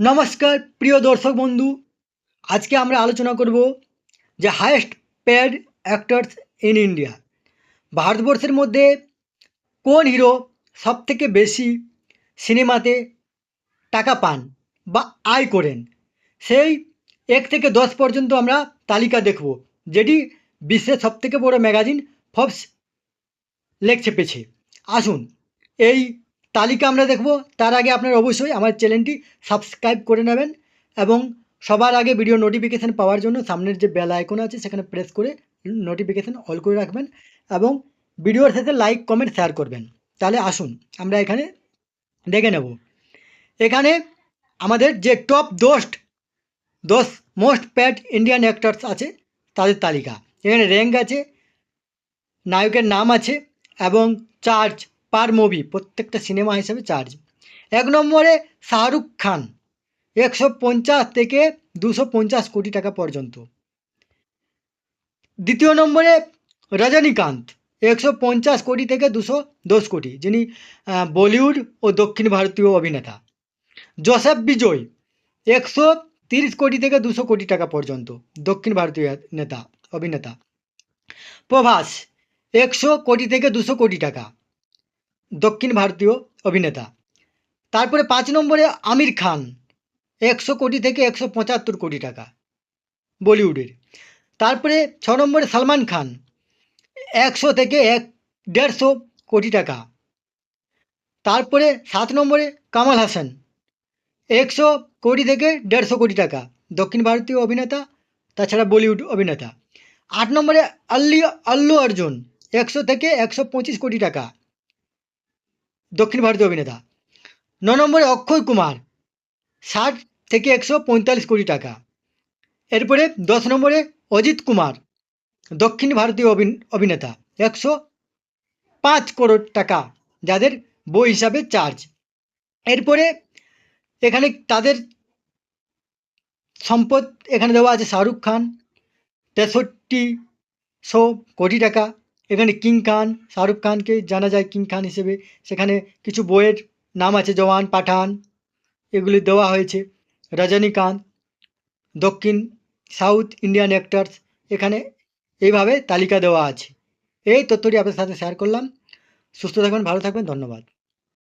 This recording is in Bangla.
নমস্কার, প্রিয় দর্শক বন্ধু। আজকে আমরা আলোচনা করব যে highest paid actors in India ভারতবর্ষের মধ্যে কোন হিরো সবথেকে বেশি সিনেমাতে টাকা পান বা আয় করেন, সেই এক থেকে দশ পর্যন্ত আমরা তালিকা দেখব, যেটি বিশ্বের সবথেকে বড় ম্যাগাজিন ফবস লেখ চেপেছে আসুন, এই তালিকা আমরা দেখব। তার আগে আপনারা অবশ্যই আমার চ্যানেলটি সাবস্ক্রাইব করে নেবেন এবং সবার আগে ভিডিও নোটিফিকেশান পাওয়ার জন্য সামনের যে বেল আইকন আছে সেখানে প্রেস করে নোটিফিকেশান অল করে রাখবেন এবং ভিডিওর সাথে লাইক কমেন্ট শেয়ার করবেন। তাহলে আসুন, আমরা এখানে দেখে নেব। এখানে আমাদের যে টপ দশ দশ মোস্ট প্যাড ইন্ডিয়ান অ্যাক্টার্স আছে, তাদের তালিকা। এখানে র্যাঙ্ক আছে, নায়কের নাম আছে এবং চার্জ পার মুভি প্রত্যেকটা সিনেমা হিসেবে চার্জ এক নম্বরে শাহরুখ খান, একশো পঞ্চাশ থেকে দুশো পঞ্চাশ কোটি টাকা পর্যন্ত। দ্বিতীয় নম্বরে রজনীকান্ত, একশো পঞ্চাশ কোটি থেকে দুশো দশ কোটি, যিনি বলিউড ও দক্ষিণ ভারতীয় অভিনেতা। জোসেফ বিজয়, একশো তিরিশ কোটি থেকে দুশো কোটি টাকা পর্যন্ত, দক্ষিণ ভারতীয় নেতা, অভিনেতা। প্রভাস, একশো কোটি থেকে দুশো কোটি টাকা। দক্ষিণ ভারতীয় অভিনেতা। তারপরে পাঁচ নম্বরে আমির খান, একশো কোটি থেকে একশো পঁচাত্তর কোটি টাকা বলিউডের। তারপরে ছ নম্বরে সালমান খান, একশো থেকে এক, দেড়শো কোটি টাকা। তারপরে সাত নম্বরে কামাল হাসান, একশো কোটি থেকে দেড়শো কোটি টাকা দক্ষিণ ভারতীয় অভিনেতা, তাছাড়া বলিউড অভিনেতা। আট নম্বরে আল্লি, আল্লু অর্জুন, একশো থেকে একশো পঁচিশ কোটি টাকা দক্ষিণ ভারতীয় অভিনেতা। ন নম্বরে অক্ষয় কুমার, ষাট থেকে একশো পঁয়তাল্লিশ কোটি টাকা। এরপরে দশ নম্বরে অজিত কুমার, দক্ষিণ ভারতীয় অভিন- অভিনেতা, একশো পাঁচ করোড় টাকা যাদের বই হিসাবে চার্জ এরপরে এখানে তাদের সম্পদ এখানে দেওয়া আছে শাহরুখ খান, তেষট্টি শো কোটি টাকা। এখানে কিং খান, শাহরুখ খানকে জানা যায় কিং খান হিসেবে। সেখানে কিছু বইয়ের নাম আছে, জওয়ান, পাঠান, এগুলি দেওয়া হয়েছে। রজনীকান্ত দক্ষিণ সাউথ ইন্ডিয়ান অ্যাক্টার্স, এখানে এইভাবে তালিকা দেওয়া আছে। এই তথ্যটি আপনার সাথে শেয়ার করলাম। সুস্থ থাকবেন, ভালো থাকবেন, ধন্যবাদ।